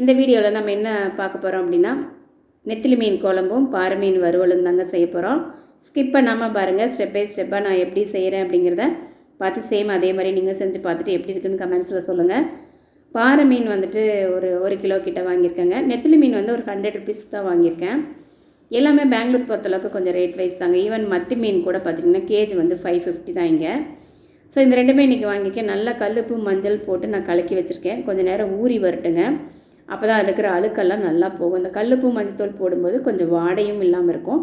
இந்த வீடியோவில் நம்ம என்ன பார்க்க போகிறோம் அப்படின்னா நெத்திலி மீன் குழம்பும் பாறை மீன் வறுவலும் தாங்க செய்ய போகிறோம் ஸ்கிப் பண்ணாமல் பாருங்கள் ஸ்டெப் பை ஸ்டெப்பாக நான் எப்படி செய்கிறேன் அப்படிங்கிறத பார்த்து சேம் அதே மாதிரி நீங்கள் செஞ்சு பார்த்துட்டு எப்படி இருக்குன்னு கமெண்ட்ஸில் சொல்லுங்கள் பாறை மீன் வந்துட்டு ஒரு ஒரு கிலோ கிட்ட வாங்கியிருக்கேங்க. நெத்திலி மீன் வந்து ஒரு ஹண்ட்ரட் ருபீஸ் தான் வாங்கியிருக்கேன். எல்லாமே பெங்களூர் பொறுத்தளவுக்கு கொஞ்சம் ரேட் வைஸ் தாங்க. ஈவன் மத்தி மீன் கூட பார்த்திங்கன்னா கேஜி வந்து ஃபைவ் ஃபிஃப்டி தான் இங்கே. ஸோ இந்த ரெண்டுமே இன்றைக்கி வாங்கியிருக்கேன். நல்லா கல்லுப்பு மஞ்சள் போட்டு நான் கலக்கி வச்சுருக்கேன். கொஞ்சம் நேரம் ஊறி வரட்டுங்க. அப்போ தான் இருக்கிற அழுக்கெல்லாம் நல்லா போகும். இந்த கல்லுப்பு மஞ்சத்தூள் போடும்போது கொஞ்சம் வாடையும் இல்லாமல் இருக்கும்.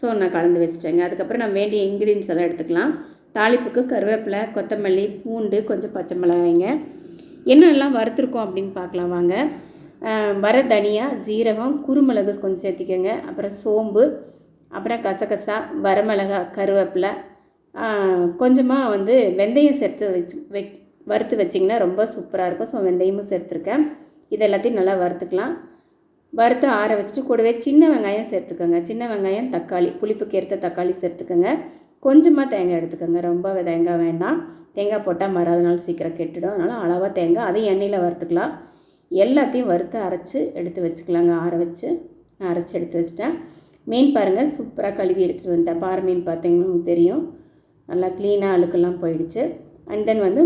ஸோ நான் கலந்து வச்சிட்டேங்க. அதுக்கப்புறம் நான் வேண்டிய இன்க்ரீடியன்ஸ் எல்லாம் எடுத்துக்கலாம். தாளிப்புக்கு கருவேப்பிலை கொத்தமல்லி பூண்டு கொஞ்சம் பச்சை மிளகாய்ங்க. என்னெல்லாம் வறுத்துருக்கோம் அப்படின்னு பார்க்கலாம் வாங்க. வர தனியா ஜீரகம் குருமிளகு கொஞ்சம் சேர்த்திக்கோங்க. அப்புறம் சோம்பு அப்புறம் கசகசா வரமிளகா கருவேப்பிலை. கொஞ்சமாக வந்து வெந்தயம் சேர்த்து வச்சு வைக் வறுத்து வச்சிங்கன்னா ரொம்ப சூப்பராக இருக்கும். ஸோ வெந்தயமும் சேர்த்துருக்கேன். இது எல்லாத்தையும் நல்லா வறுத்துக்கலாம். வறுத்து ஆற வச்சுட்டு கூடவே சின்ன வெங்காயம் சேர்த்துக்கோங்க. சின்ன வெங்காயம் தக்காளி புளிப்புக்கு ஏற்ற தக்காளி சேர்த்துக்கோங்க. கொஞ்சமாக தேங்காய் எடுத்துக்கோங்க. ரொம்ப தேங்காய் வேண்டாம். தேங்காய் போட்டால் மறாதனால சீக்கிரம் கெட்டுடும். அதனால் அளவாக தேங்காய் அதையும் எண்ணெயில் வறுத்துக்கலாம். எல்லாத்தையும் வறுத்து அரைச்சி எடுத்து வச்சுக்கலாங்க. ஆற வச்சு நான் அரைச்சி எடுத்து வச்சிட்டேன். மீன் பாருங்கள் சூப்பராக கழுவி எடுத்துகிட்டு வந்துட்டேன். பாறை மீன் பார்த்தீங்கன்னா தெரியும். நல்லா க்ளீனாக அழுக்கெல்லாம் போயிடுச்சு. அண்ட் தென் வந்து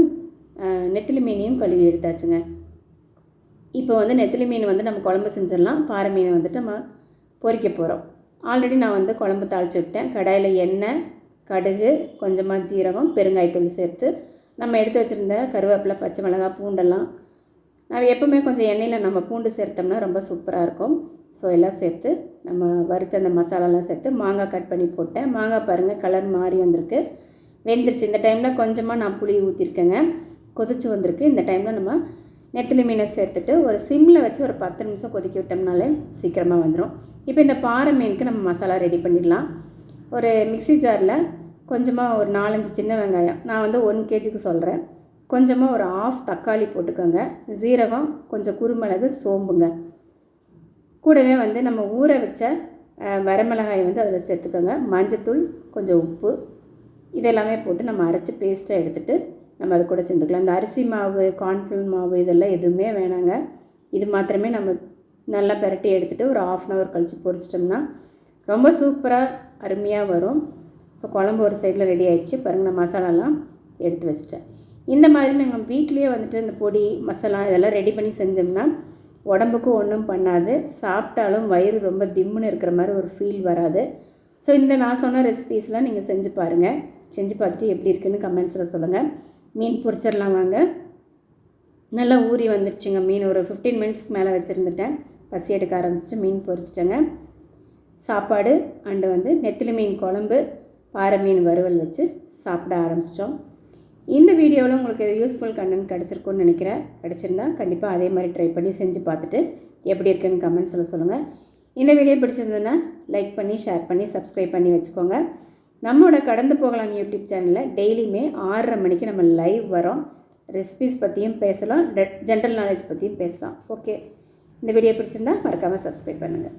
நெத்திலி மீனையும் கழுவி எடுத்தாச்சுங்க. இப்போ வந்து நெத்திலி மீன் வந்து நம்ம குழம்பு செஞ்சிடலாம். பாறை மீனை வந்துட்டு நம்ம பொறிக்க போகிறோம் ஆல்ரெடி நான் வந்து குழம்பு தாளித்து விட்டேன். கடாயில் எண்ணெய் கடுகு கொஞ்சமாக ஜீரகம் பெருங்காயத்தூள் சேர்த்து நம்ம எடுத்து வச்சுருந்த கருவேப்பிலை பச்சை மிளகாய் பூண்டெல்லாம் நான் எப்போவுமே கொஞ்சம் எண்ணெயில் நம்ம பூண்டு சேர்த்தோம்னா ரொம்ப சூப்பராக இருக்கும். ஸோ எல்லாம் சேர்த்து நம்ம வறுத்த அந்த மசாலாலாம் சேர்த்து மாங்காய் கட் பண்ணி போட்டேன். மாங்காய் பாருங்கள் கலர் மாறி வந்திருக்கு. வெந்துருச்சு. இந்த டைமில் கொஞ்சமாக நான் புளி ஊற்றிருக்கேங்க கொதிச்சு வந்திருக்கு. இந்த டைமில் நம்ம நெத்திலி மீனை சேர்த்துட்டு ஒரு சிம்மில் வச்சு ஒரு பத்து நிமிஷம் கொதிக்க விட்டோம்னாலே சீக்கிரமாக வந்துடும் இப்போ இந்த பாறை மீனுக்கு நம்ம மசாலா ரெடி பண்ணிடலாம். ஒரு மிக்சி ஜாரில் கொஞ்சமாக ஒரு நாலஞ்சு சின்ன வெங்காயம். நான் வந்து ஒன் கேஜிக்கு சொல்கிறேன் கொஞ்சமாக ஒரு ஆஃப் தக்காளி போட்டுக்கோங்க. ஜீரகம் கொஞ்சம் குருமிளகு சோம்புங்க. கூடவே வந்து நம்ம ஊற வச்ச வரமிளகாயை வந்து அதில் சேர்த்துக்கோங்க. மஞ்சத்தூள் கொஞ்சம் உப்பு. இதெல்லாமே போட்டு நம்ம அரைச்சி பேஸ்ட்டாக எடுத்துகிட்டு நம்ம அது கூட சேர்ந்துக்கலாம். இந்த அரிசி மாவு கார்ன்ஃப்ளவர் மாவு இதெல்லாம் எதுவுமே வேணாங்க. இது மாத்திரமே நம்ம நல்லா பெரட்டி எடுத்துகிட்டு ஒரு ஆஃப் அன் ஹவர் கழித்து பொரிச்சிட்டோம்னா ரொம்ப சூப்பராக அருமையாக வரும். ஸோ குழம்பு ஒரு சைடில் ரெடி ஆகிடுச்சு பாருங்கள் நான் மசாலாலாம் எடுத்து வச்சிட்டேன். இந்த மாதிரி நாங்கள் வீட்லேயே வந்துட்டு இந்த பொடி மசாலா இதெல்லாம் ரெடி பண்ணி செஞ்சோம்னா உடம்புக்கும் ஒன்றும் பண்ணாது. சாப்பிட்டாலும் வயிறு ரொம்ப திம்முன்னு இருக்கிற மாதிரி ஒரு ஃபீல் வராது. ஸோ இந்த நான் சொன்ன ரெசிபீஸ்லாம் நீங்கள் செஞ்சு பாருங்கள் செஞ்சு பார்த்துட்டு எப்படி இருக்குன்னு கமெண்ட்ஸில் சொல்லுங்கள் மீன் பொரிச்சிடலாம் வாங்க. நல்லா ஊறி வந்துடுச்சுங்க மீன். ஒரு ஃபிஃப்டீன் மினிட்ஸ்க்கு மேலே வச்சுருந்துட்டேன். பசி எடுக்க ஆரம்பிச்சிட்டு மீன் பொரிச்சிட்டேங்க. சாப்பாடு அண்டு வந்து நெத்திலி மீன் குழம்பு பாறை மீன் வறுவல் வச்சு சாப்பிட ஆரம்பிச்சிட்டோம். இந்த வீடியோவில் உங்களுக்கு யூஸ்ஃபுல் கண்டென்ட் கிடச்சிருக்குன்னு நினைக்கிறேன். கிடச்சிருந்தா கண்டிப்பாக அதே மாதிரி ட்ரை பண்ணி செஞ்சு பார்த்துட்டு எப்படி இருக்குன்னு கமெண்ட்ஸில் சொல்லுங்கள் இந்த வீடியோ பிடிச்சிருந்ததுன்னா லைக் பண்ணி ஷேர் பண்ணி சப்ஸ்கிரைப் பண்ணி வச்சுக்கோங்க. நம்மளோட கடந்து போகலாம் யூடியூப் சேனலில் டெய்லியுமே ஆறரை மணிக்கு நம்ம லைவ் வரோம் ரெசிபிஸ் பற்றியும் பேசலாம். ஜென்ரல் நாலேஜ் பற்றியும் பேசலாம். ஓகே இந்த வீடியோ பிடிச்சிருந்தா மறக்காமல் சப்ஸ்கிரைப் பண்ணுங்கள்